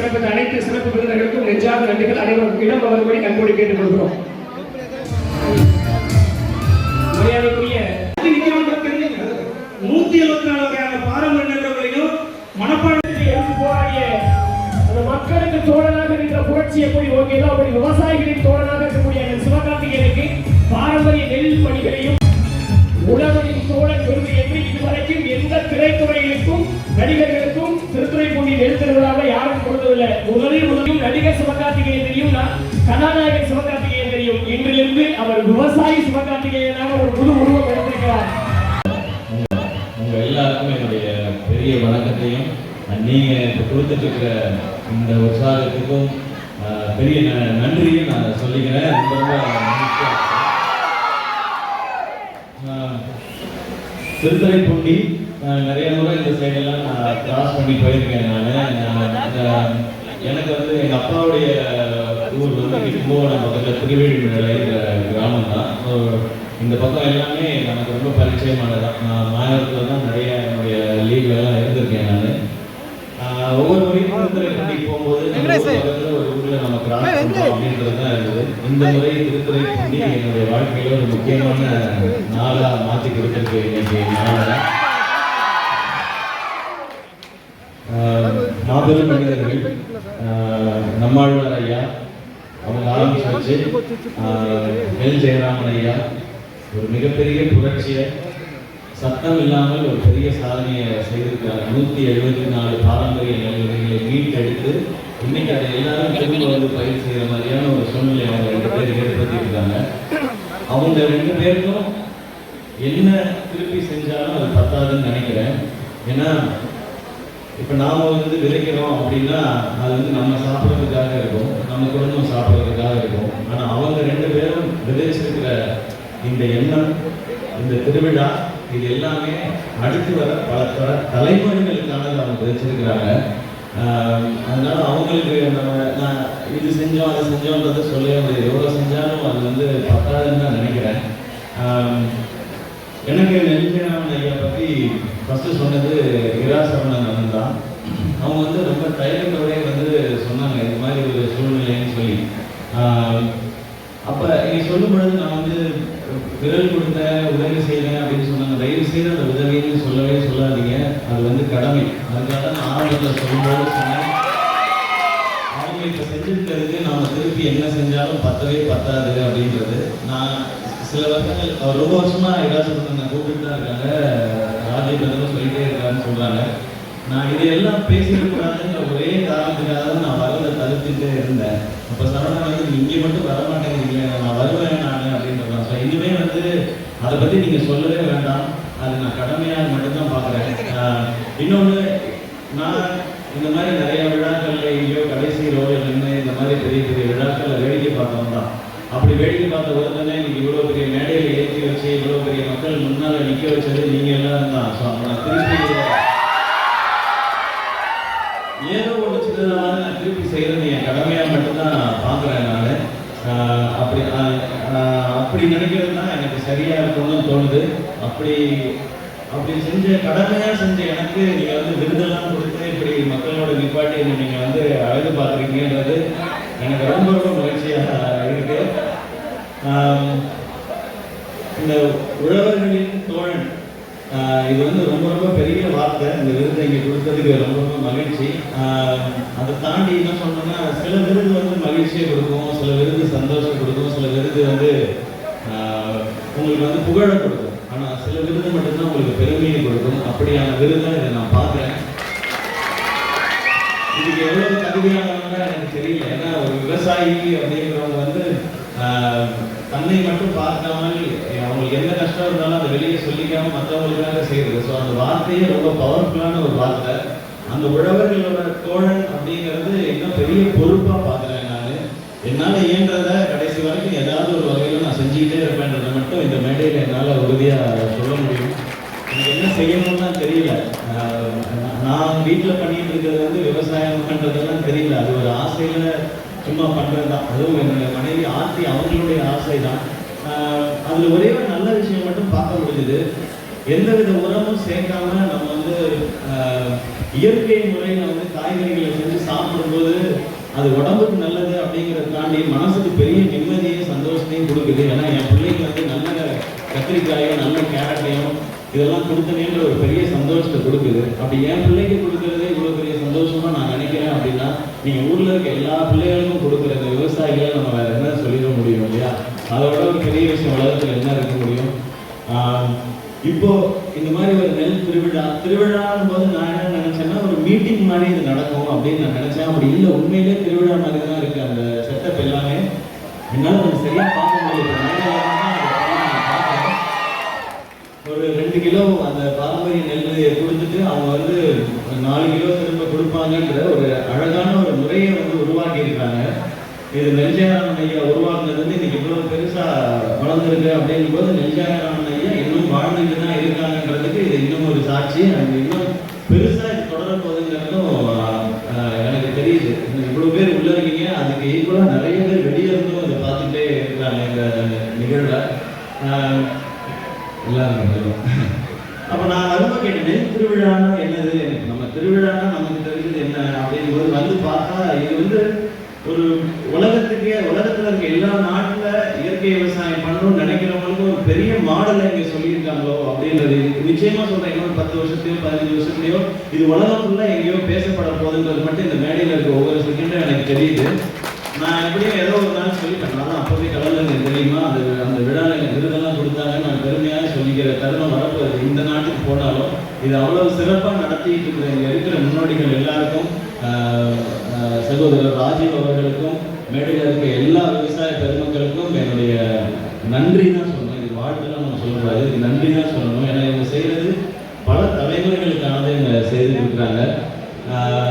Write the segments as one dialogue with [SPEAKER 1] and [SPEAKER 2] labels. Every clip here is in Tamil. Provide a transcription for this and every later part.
[SPEAKER 1] சிறப்பித்த அனைத்து சிறப்பு விருந்தினர்களுக்கும் நெஞ்சார்ந்த நன்றிகள். அனைவரும் இடம் அவர்களை அன்போடு கேட்டுக் கொள்கிறோம் மரியாதைக்குரிய
[SPEAKER 2] நூத்தி எழுபத்தி நாலு வகையான
[SPEAKER 1] எடுத்து போராடிய அந்த மக்களுக்கு தோழனாக ஓகேதோ அப்படி விவசாயிகளின் தோழனாக இருக்கக்கூடிய சிவகார்த்திகேயனுக்கு பாரம்பரிய நெல் பணிகளையும் உழவனின் தோழன் விருது என்று இதுவரைக்கும் எந்த திரைத்துறைகளுக்கும் நடிகர்களுக்கும் திருத்துறைப்பூண்டி நெல் திருவிழாவில் யாரும் கொடுத்ததில்லை முதலில் முதலில் நடிகர் சிவகார்த்திகேயன் தெரியும் நான் சிவகார்த்திகேயன் தெரியும். இன்றிலிருந்து அவர் விவசாயி சிவகார்த்திகேயனாக ஒரு புது உருவம் எடுத்திருக்கிறார்.
[SPEAKER 3] உங்க எல்லாருக்கும் என்னுடைய பெரிய வணக்கத்தையும் நீங்க கொடுத்துட்டு இருக்கிற இந்த உற்சாகத்துக்கும் பெரிய நன்றியும் நான் சொல்லிக்கிறேன். ரொம்ப ரொம்ப மகிழ்ச்சியா அஹ், நிறைய முறை இந்த சைடெல்லாம் நான் கிராஸ் பண்ணி போயிருக்கேன் நான். எனக்கு வந்து எங்க அப்பாவுடைய ஊர் வந்து கும்பகோணம் பக்கத்துல திருவேழிமலை கிராமம் தான் இந்த பக்கம் எல்லாமே நமக்கு ரொம்ப பரிச்சயமானதான் நான் மாநிலத்தில் தான் நிறைய என்னுடைய லீவ்ல எல்லாம் இருந்திருக்கேன் நான். ஒவ்வொரு முறையும் திருத்துறைப்பூண்டிக்கு போகும்போது பக்கத்துல ஒரு ஊர்ல நம்ம பண்ணோம் அப்படின்றது தான் இருந்தது இந்த முறை திருத்துறைப்பூண்டி என்னுடைய வாழ்க்கையில ஒரு முக்கியமான நாளா மாற்றி கொடுத்துருக்கு இன்னைக்கு நாளை மாபெரும் மனிதர்கள் நம்மாழ்வார் ஐயா அவங்க ஆரம்பிச்சு வச்சு எல். ஜெயராமன் ஐயா ஒரு மிகப்பெரிய புரட்சியை சத்தம் இல்லாமல் ஒரு பெரிய சாதனையை செய்திருக்காங்க நூற்றி எழுபத்தி நாலு பாரம்பரிய நிலைகளை மீட்டெடுத்து இன்னைக்கு அதை எல்லாரும் திரும்ப வந்து பயிர் செய்கிற மாதிரியான ஒரு சூழ்நிலை அவங்க ரெண்டு பேர் ஏற்படுத்தியிருக்காங்க. அவங்க ரெண்டு பேருக்கும் என்ன திருப்பி செஞ்சாலும் அது பத்தாதுன்னு நினைக்கிறேன். ஏன்னா இப்போ நாம் வந்து விதைக்கிறோம் அப்படின்னா அது வந்து நம்ம சாப்பிட்றதுக்காக இருக்கும். நம்ம குடும்பம் சாப்பிட்றதுக்காக இருக்கும். ஆனால் அவங்க ரெண்டு பேரும் விதைச்சிருக்கிற இந்த எண்ணம் இந்த திருவிழா இது எல்லாமே அடுத்து வர பல பல தலைமுறைகளுக்கானது அவங்க விதைச்சிருக்கிறாங்க. அதனால் அதனால அவங்களுக்கு நம்ம நான் இது செஞ்சோம் அதை செஞ்சோன்றதை சொல்லவே முடியாது. எவ்வளோ செஞ்சாலும் அது வந்து பத்தாதுன்னு தான் நினைக்கிறேன். எனக்கு நெல்லிராமன் ஐயா பற்றி ஃபஸ்ட்டு சொன்னது இரா சரவணன் தான் அவங்க வந்து ரொம்ப தைரியத்தோடய வந்து சொன்னாங்க இந்த மாதிரி ஒரு சூழ்நிலைன்னு சொல்லி. அப்போ நீ சொல்லும் பொழுது நான் வந்து விரல் கொடுத்த உதவி செய்கிறேன் அப்படின்னு சொன்னாங்க. தயவு செய்து அந்த உதவின்னு சொல்லவே சொல்லாதீங்க. அது வந்து கடமை. அதுக்காக தான் நான் ஆரம்பத்தில் சொல்லும்போது சொன்னேன். அவங்க இப்போ செஞ்சுருக்கிறதுக்கு நாம் திருப்பி என்ன செஞ்சாலும் பத்தவே பத்தாது அப்படின்றது. நான் சில வருஷங்கள் அவர் ரொம்ப வருஷமா இராசப்பட்ட கூப்பிட்டு தான் இருக்காங்க. ராஜேந்திரன் சொல்லிட்டே இருக்கான்னு சொல்றாங்க. நான் இதையெல்லாம் பேசிடக்கூடாதுங்கிற ஒரே காரணத்துக்காக தான் நான் வரதை தடுத்துட்டே இருந்தேன். அப்போ சரவணன் வந்து இங்கே மட்டும் வர மாட்டேங்கிறீங்க நான் வருவேன் நான் அப்படின்றான் ஸோ இனிமே வந்து அதை பற்றி நீங்கள் சொல்லவே வேண்டாம். அது நான் கடமையாக மட்டும்தான் பார்க்குறேன் இன்னொன்று நான் இந்த மாதிரி நிறைய விழாக்கள்ல எங்கேயோ கடைசி ரோடில் நின்று இந்த மாதிரி பெரிய பெரிய விழாக்கள்ல வேடிக்கை பார்த்தோம் தான். அப்படி வேடிக்கை பார்த்த உடனே இன்னைக்கு இவ்வளோ பெரிய நிற்க வச்சது நீங்கள் எல்லாம் தான் ஸோ நான் திருப்பி ஏதோ ஒன்று சின்னதாக நான் திருப்பி செய்கிறது என் கடமையாக மட்டும்தான் பார்க்குறேன் நான் அப்படி ஆஹ் அப்படி நினைக்கிறது தான் எனக்கு சரியாக இருக்கும்னு தோணுது அப்படி அப்படி செஞ்ச கடமையாக செஞ்ச எனக்கு நீங்கள் வந்து விருதெல்லாம் கொடுத்து இப்படி மக்களோட நிப்பாட்டி என்னை நீங்கள் வந்து அழகு பார்க்குறீங்கன்றது எனக்கு ரொம்ப ரொம்ப மகிழ்ச்சியாக இருக்கு இந்த உழவர்களின் தோழன் இது வந்து ரொம்ப ரொம்ப பெரிய வார்த்தை. இந்த விருதை இங்கே கொடுத்ததுக்கு ரொம்ப ரொம்ப மகிழ்ச்சி. அதை தாண்டி என்ன சொன்னோம்னா சில விருது வந்து மகிழ்ச்சியை கொடுக்கும் சில விருது சந்தோஷம் கொடுக்கும் சில விருது வந்து உங்களுக்கு வந்து புகழை கொடுக்கும். ஆனால் சில விருது மட்டும்தான் உங்களுக்கு பெருமையை கொடுக்கும். அப்படியான விருதை இதை நான் பார்க்குறேன். இதுக்கு எவ்வளவு தகுதியானவங்க எனக்கு தெரியல. ஏன்னா ஒரு விவசாயி அப்படிங்கிறவங்க வந்து தன்னை மட்டும் பார்க்காமல் கஷ்டம் இருந்தாலும் அதை வெளியே சொல்லிக்காம மற்றவங்களுக்காக செய்யறது. ஸோ அந்த வார்த்தையே ரொம்ப பவர்ஃபுல்லான ஒரு வார்த்தை. அந்த உழவர்களோட தோழன் அப்படிங்கிறது இன்னும் பெரிய பொறுப்பா பார்க்குறேன் நான். என்னால் இயன்றத கடைசி வரைக்கும் ஏதாவது ஒரு வகையில் நான் செஞ்சுக்கிட்டே இருப்பேன்றதை மட்டும் இந்த மேடையில் என்னால் உறுதியாக சொல்ல முடியும். எனக்கு என்ன செய்யணும்னு தெரியல. நான் வீட்டில் பண்ணிட்டு இருக்கிறது வந்து விவசாயம் பண்றதெல்லாம் தெரியல. அது ஒரு ஆசையில சும்மா பண்றது தான் அதுவும் என்னுடைய மனைவி ஆர்த்தி அவங்களுடைய ஆசை தான் அதுல ஒரே ஒரு நல்ல விஷயம் மட்டும் பார்க்க முடியுது எந்தவித உரமும் சேர்க்காம நம்ம வந்து இயற்கை முறையில் வந்து காய்கறிகளை செஞ்சு சாப்பிடும்போது அது உடம்புக்கு நல்லது அப்படிங்கிறத தாண்டி மனசுக்கு பெரிய நிம்மதியும் சந்தோஷத்தையும் கொடுக்குது. ஏன்னா என் பிள்ளைக்கு வந்து நல்ல கத்திரிக்காயும் நல்ல கேரட்டையும் இதெல்லாம் கொடுத்தனேன்ற ஒரு பெரிய சந்தோஷத்தை கொடுக்குது. அப்படி என் பிள்ளைக்கு கொடுக்கறதே இவ்வளோ பெரிய சந்தோஷமா நான் நினைக்கிறேன் அப்படின்னா நீங்கள் ஊரில் இருக்க எல்லா பிள்ளைகளுக்கும் கொடுக்குற இந்த விவசாயிகளை நம்ம வேற என்ன அதோட ஒரு பெரிய விஷயம் உலகத்தில் என்ன இருக்க முடியும்? இப்போ இந்த மாதிரி ஒரு நெல் திருவிழா திருவிழான்னு போது நான் என்ன நினைச்சேன்னா ஒரு மீட்டிங் மாதிரி இது நடக்கும் அப்படின்னு நான் நினைச்சேன். அப்படி இல்லை உண்மையிலே திருவிழா மாதிரி தான் இருக்கு அந்த செட்டப் எல்லாமே. என்னால் கொஞ்சம் சரியா பார்க்க முடியல. ஒரு ரெண்டு கிலோ அந்த பாரம்பரிய நெல் கொடுத்துட்டு அவங்க வந்து நாலு கிலோ திரும்ப கொடுப்பாங்கன்ற ஒரு அழகான ஒரு முறையை வந்து உருவாக்கி இருக்காங்க இது நெல்ஜாராமன் ஐயா உருவாக்குனது வந்து இன்னைக்கு இவ்வளவு பெருசா வளர்ந்துருக்கு அப்படிங்கும் போது நெல்ஜாராமன் ஐயா இன்னும் வாழ்ந்துட்டு தான் இருக்காங்கன்றதுக்கு இது இன்னும் ஒரு சாட்சி. அது இன்னும் பெருசா இது தொடர போகுதுங்கிறதும் எனக்கு தெரியுது. இவ்வளவு பேர் உள்ள இருக்கீங்க. அதுக்கு ஈக்குவலா நிறைய பேர் வெளியே இருந்தும் அதை பார்த்துட்டே இருக்கிறாங்க இந்த நிகழ்வை ஆஹ், எல்லாரும் நல்லவங்க. அப்ப நான் ரொம்ப கேட்டேன் நெல் திருவிழான்னா என்னது நம்ம திருவிழான்னா நமக்கு தெரிஞ்சது என்ன அப்படின்னு போது வந்து பார்த்தா இது வந்து ஒரு உலகத்துக்கே உலகத்துல இருக்க எல்லா நாட்டுல இயற்கை விவசாயம் பண்ணணும்னு நினைக்கிறவங்களுக்கு ஒரு பெரிய மாடலை இங்க சொல்லியிருக்காங்களோ அப்படின்றது இது நிச்சயமா சொல்றேன். இன்னொரு பத்து வருஷத்துலயோ பதினஞ்சு வருஷத்துலயோ இது உலகம் ஃபுல்லா எங்கேயோ பேசப்பட போகுதுன்றது மட்டும் இந்த மேடையில இருக்க ஒவ்வொரு செகண்டும் எனக்கு தெரியுது. நான் எப்படியும் ஏதோ ஒரு நாள் சொல்லிட்டேன் நான் அப்பவே கடல்ல எனக்கு தெரியுமா? அது அந்த விழாவில் எனக்கு விருதெல்லாம் கொடுத்தாங்க நான் பெருமையாக சொல்லிக்கிற தருணம் வரப்போகுது. இந்த நாட்டுக்கு போனாலும் இது அவ்வளவு சிறப்பாக நடத்திட்டு இருக்கிற இங்க இருக்கிற முன்னோடிகள் எல்லாருக்கும் ஆஹ், ஆஹ், சகோதரர் ராஜீவ் அவர்களுக்கும் மேடையில் இருக்க எல்லா விவசாய பெருமக்களுக்கும் என்னுடைய நன்றி தான் சொல்லணும் இது வாழ்த்துலாம் நம்ம சொல்லக்கூடாது இது நன்றி தான் சொல்லணும் ஏன்னா இவங்க செய்யறது பல தலைமுறைகளுக்கானதை இவங்க செய்துட்டு இருக்கிறாங்க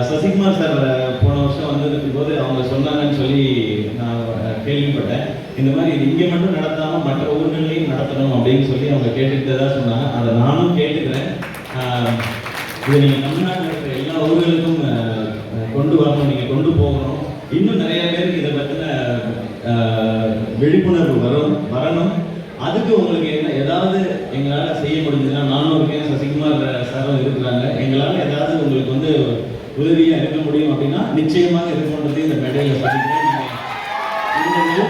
[SPEAKER 3] சசிகுமார் சார் போன வருஷம் வந்ததுக்கு போது அவங்க சொன்னாங்கன்னு சொல்லி நான் கேள்விப்பட்டேன். இந்த மாதிரி இது இங்கே மட்டும் நடத்தாமல் மற்ற ஊர்களையும் நடத்தணும் அப்படின்னு சொல்லி அவங்க கேட்டுக்கிட்டதா சொன்னாங்க. அதை நானும் கேட்டுக்கிறேன். இது இதை நீங்கள் தமிழ்நாட்டில் இருக்கிற எல்லா ஊர்களுக்கும் கொண்டு வரணும் நீங்கள் கொண்டு போகணும். இன்னும் நிறைய பேருக்கு இதை பற்றின விழிப்புணர்வு வரும் வரணும். அதுக்கு உங்களுக்கு என்ன ஏதாவது எங்களால் செய்ய முடிஞ்சதுன்னா நானும் இருக்கேன் சசிகுமார் சாரும் இருக்கிறாங்க எங்களால் ஏதாவது உங்களுக்கு வந்து உதவியாக இருக்க முடியும் அப்படின்னா நிச்சயமாக இருக்கணுன்றது இந்த மேடையில் இந்த நெல்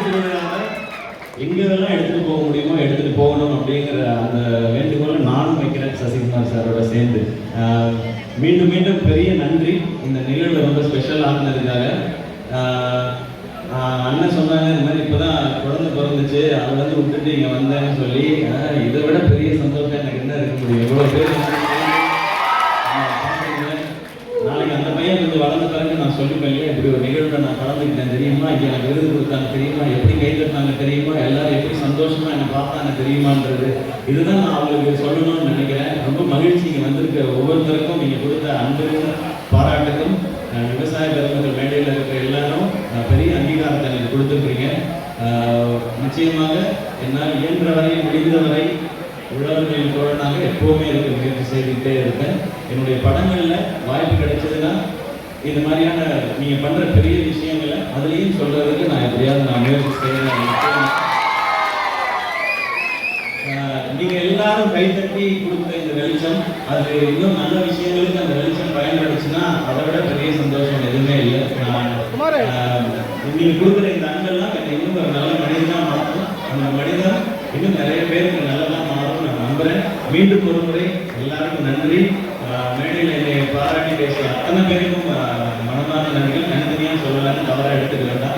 [SPEAKER 3] எங்கெல்லாம் எடுத்துட்டு போக முடியுமோ எடுத்துட்டு போகணும் அப்படிங்கிற அந்த வேண்டுகோளை நானும் வைக்கிறேன் சசிகுமார் சாரோட சேர்ந்து. மீண்டும் மீண்டும் பெரிய நன்றி இந்த நிகழ்வு ரொம்ப ஸ்பெஷல் ஆனதுக்காக. அண்ணன் சொன்னாங்க இந்த மாதிரி இப்போதான் குழந்தை பிறந்துச்சு அதை வந்து விட்டுட்டு இங்க வந்தேன்னு சொல்லி இதை விட பெரிய சந்தோஷம் எனக்கு என்ன இருக்க முடியும்? இவ்வளவு பேர் வந்து ஆஹ் பாக்குறீங்க. நாளைக்கு அந்த பையன் கொஞ்சம் வளர்ந்த பிறகு நான் சொல்லுவேன் இல்லையா இப்படி ஒரு நிகழ்வை நான் கலந்துக்கிட்டேன் தெரியுமா இங்க எனக்கு விருது கொடுத்தாங்க தெரியுமா? எப்படி கை தட்டினாங்க தெரியுமா? எல்லாரும் எப்படி சந்தோஷமா என்னை பார்த்தாங்க தெரியுமான்றது. இதுதான் நான் அவங்களுக்கு சொல்லணும்னு நினைக்கிறேன். ரொம்ப மகிழ்ச்சி இங்கே வந்திருக்க ஒவ்வொருத்தருக்கும் நீங்கள் கொடுத்த அன்புக்கும் பாராட்டுக்கும் விவசாய பெருமக்கள் மேடையில் இருக்கிற எல்லாரும் பெரிய அங்கீகாரத்தை எனக்கு கொடுத்துருக்கீங்க நிச்சயமாக என்னால் இயன்ற வரை முடிந்த வரை உழவர்களின் தோழனாக எப்போவுமே இருக்க முயற்சி செய்துக்கிட்டே இருக்கேன் என்னுடைய படங்களில் வாய்ப்பு கிடைச்சதுன்னா இந்த மாதிரியான நீங்க பண்ற பெரிய விஷயங்களை அதுலயும் சொல்றதுக்கு நான் எப்படியாவது நான் முயற்சி செய்யறேன். ஆஹ் நீங்க எல்லாரும் கைத்தட்டி கொடுத்த இந்த வெளிச்சம் அது இன்னும் நல்ல விஷயங்களுக்கு அந்த வெளிச்சம் பயன்படுச்சுன்னா அதை விட பெரிய சந்தோஷம் எதுவுமே இல்லை. நான், ஆஹ் நீங்க கொடுக்குற இந்த அன்பெல்லாம் என்னை இன்னும் ஒரு நல்ல மனிதனா மாற்றும். அந்த மனிதன் இன்னும் நிறைய பேருக்கு நல்லதா மாறும் நான் நம்புறேன். மீண்டும் ஒரு முறை எல்லாருக்கும் நன்றி. மேடையில் என்னை பாராட்டி பேசிய அத்தனை பேருக்கும் மனமார்ந்த நன்றிகள் தனித்தனியா சொல்லலாம்னு தவறாக எடுத்துக்க வேண்டாம்